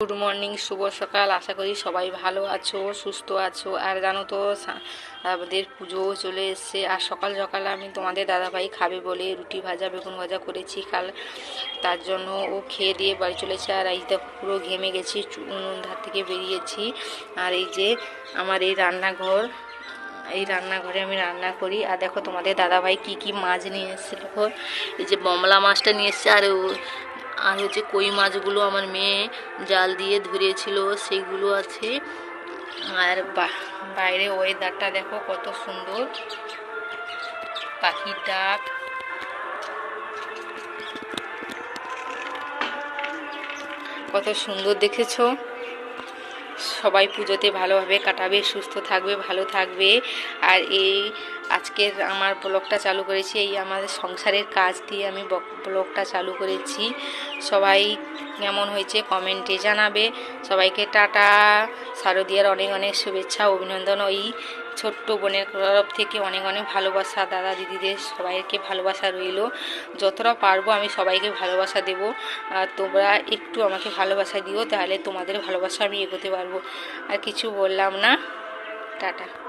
Good morning শুভ সকাল। আশা করি সবাই ভালো আছো, সুস্থ আছো। আর জানো তো আমাদের পুজো চলে এসছে। আর সকাল সকাল আমি তোমাদের দাদাভাই খাবে বলে রুটি ভাজা, বেগুন ভাজা করেছি। কাল তার জন্য ও খেয়ে দিয়ে বাড়ি চলেছে আর এই দেখো, পুরো ঘেমে গেছি ধার থেকে বেরিয়েছি। আর এই যে আমার এই রান্নাঘর, এই রান্নাঘরে আমি রান্না করি। আর দেখো, তোমাদের দাদাভাই কি কি মাছ নিয়ে এসেছিল এই যে বমলা মাছটা নিয়ে এসছে। আর আর হচ্ছে কই মাছগুলো আমার মেয়ে জাল দিয়ে ধরেছিল সেইগুলো আছে। আর বাইরে ওয়েদারটা দেখো কত সুন্দর। পাখির ডাক। কত সুন্দর দেখেছ? সবাই পুজোতে ভালোভাবে কাটাবে, সুস্থ থাকবে, ভালো থাকবে। আর এই আজকের আমার ব্লগটা চালু করেছি, এই আমাদের সংসারের কাজ দিয়ে আমি ব্লগটা চালু করেছি। সবাই কেমন হয়েছে কমেন্টে জানাবে। সবাইকে টাটা। শারদিয়ার অনেক অনেক শুভেচ্ছা, অভিনন্দন। ওই ছোট্ট বোনের তরফ থেকে অনেক অনেক ভালোবাসা, দাদা দিদিদের সবাইকে ভালোবাসা রইল। যতটা পারব আমি সবাইকে ভালোবাসা দেবো। আর তোমরা একটু আমাকে ভালোবাসা দিও, তাহলে তোমাদের ভালোবাসা আমি এগোতে পারব। আর কিছু বললাম না। টাটা।